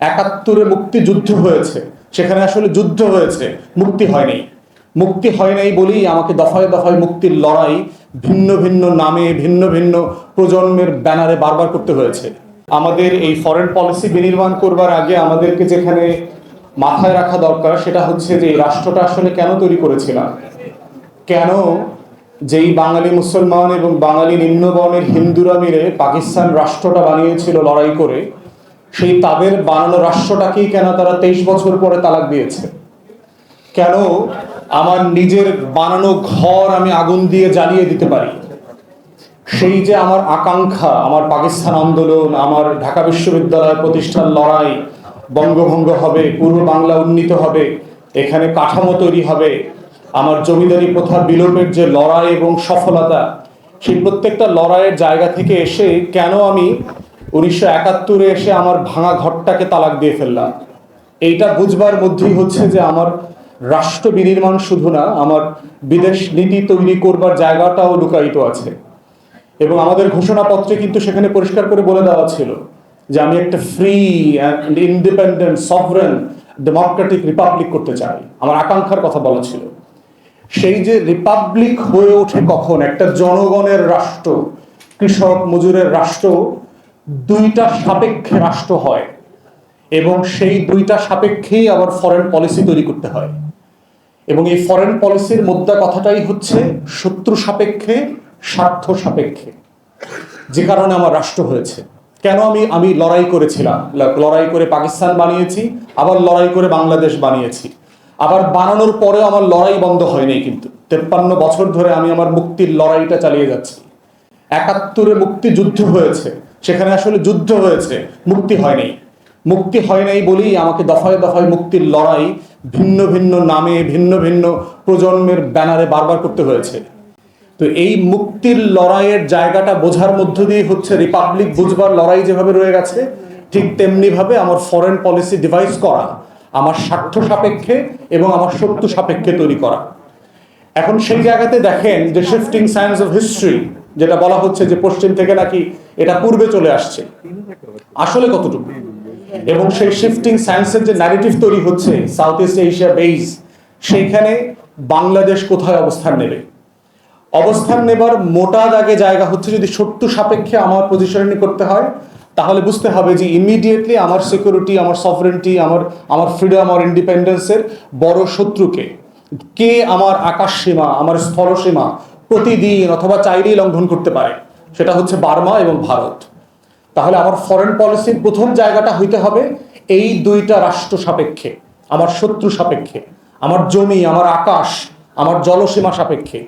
একাত্তরে মুক্তিযুদ্ধ হয়েছে। সেখানে আসলে যুদ্ধ হয়েছে। মুক্তি হয়নি মুক্তি হয় নাই বলেই আমাকে দফায় দফায় মুক্তির লড়াই ভিন্ন ভিন্ন নামে, ভিন্ন ভিন্ন প্রজন্মের ব্যানারে বারবার করতে হয়েছে। আমাদের এই ফরেন পলিসি বিনির্মাণ করবার আগে আমাদেরকে যেখানে মাথায় রাখা দরকার সেটা হচ্ছে যে এই রাষ্ট্রটা আসলে কেন তৈরি করেছিলাম কেন যেই বাঙালি মুসলমান এবং বাঙালি নিম্নবর্ণের হিন্দুরা মিলে পাকিস্তান রাষ্ট্রটা বানিয়েছিল লড়াই করে সেই তাদের বানানো রাষ্ট্রটাকেই কেন তারা তেইশ বছর পরে তালাক দিয়েছে? কেন আমার নিজের বানানো ঘর আমি আগুন দিয়ে জ্বালিয়ে দিতে পারি? সেই যে আমার আকাঙ্ক্ষা, আমার পাকিস্তান আন্দোলন, আমার ঢাকা বিশ্ববিদ্যালয় প্রতিষ্ঠার লড়াই বঙ্গভঙ্গ হবে, পূর্ব বাংলা উন্নীত হবে, এখানে কাঠামো তৈরি হবে, আমার জমিদারি প্রথা বিলোপের যে লড়াই এবং সফলতা, সেই প্রত্যেকটা লড়াইয়ের জায়গা থেকে এসে কেন আমি উনিশশো একাত্তরে এসে আমার ভাঙা ঘরটাকে তালাক দিয়ে ফেললাম। এইটা বুঝবার মধ্যেই হচ্ছে যে আমার রাষ্ট্র বিনির্মাণ শুধু না, আমার বিদেশ নীতি তৈরি করবার জায়গাটাও লুকায়িত আছে। এবং আমাদের ঘোষণাপত্রে কিন্তু সেখানে পরিষ্কার করে বলে দেওয়া ছিল যে আমি একটা free and independent sovereign democratic republic করতে চাই। আমার আকাঙ্ক্ষার কথা বলা ছিল। সেই যে রিপাবলিক হয়ে ওঠে কখন? একটা জনগণের রাষ্ট্র, কৃষক, মজুরের রাষ্ট্র দুইটা সাপেক্ষে রাষ্ট্র হয় এবং সেই দুইটা সাপেক্ষেই আবার ফরেন পলিসি তৈরি করতে হয়। এবং এই ফরেন পলিসির মুদ্রা কথাটাই হচ্ছে শত্রু সাপেক্ষে, স্বার্থ সাপেক্ষে। যে কারণে আমার রাষ্ট্র হয়েছে। কেন আমি আমি লড়াই করেছিলাম? লড়াই করে পাকিস্তান বানিয়েছি, আবার লড়াই করে বাংলাদেশ বানিয়েছি। আবার বানানোর পরেও আমার লড়াই বন্ধ হয়নি কিন্তু। তেপ্পান্ন বছর ধরে আমি আমার মুক্তির লড়াইটা চালিয়ে যাচ্ছি। একাত্তরে মুক্তিযুদ্ধ হয়েছে। সেখানে আসলে যুদ্ধ হয়েছে, মুক্তি হয়নি মুক্তি হয় নাই বলেই আমাকে দফায় দফায় মুক্তির লড়াই ভিন্ন ভিন্ন নামে, ভিন্ন ভিন্ন প্রজন্মের ব্যানারে বারবার করতে হয়েছে। তো এই মুক্তির লড়াইয়ের জায়গাটা বোঝার মধ্য দিয়ে হচ্ছে রিপাবলিক বুঝবার লড়াই যেভাবে রয়ে গেছে, ঠিক তেমনি ভাবে আমার ফরেন পলিসি ডিভাইস করা, আমার স্বার্থ সাপেক্ষে এবং আমার শত্রু সাপেক্ষে তৈরি করা। এখন সেই জায়গাতে দেখেন যে শিফটিং সায়েন্স অফ হিস্ট্রি যেটা বলা হচ্ছে যে পশ্চিম থেকে নাকি এটা পূর্বে চলে আসছে। আসলে কতটুকু? এবং সেই শিফটিং সায়েন্সের যে ন্যারেটিভ তৈরি হচ্ছে সাউথ ইস্ট এশিয়া বেইস সেইখানে বাংলাদেশ কোথায় অবস্থান নেবে? অবস্থান নেবার মোটা দাগে জায়গা হচ্ছে যদি সত্য সাপেক্ষে আমার পজিশনিং করতে হয়, তাহলে বুঝতে হবে যে ইমিডিয়েটলি আমার সিকিউরিটি আমার সফরেন্টি আমার আমার ফ্রিডম আর ইন্ডিপেন্ডেন্সের বড় শত্রুকে, কে আমার আকাশ সীমা, আমার স্থল সীমা প্রতিদিন অথবা চাইলেই লঙ্ঘন করতে পারে। সেটা হচ্ছে বার্মা এবং ভারত। তাহলে আমার ফরেন পলিসির প্রথম জায়গাটা হইতে হবে এই দুইটা রাষ্ট্র সাপেক্ষে, আমার শত্রু সাপেক্ষে, আমার জমি, আমার আকাশ, আমার জলসীমা সাপেক্ষে।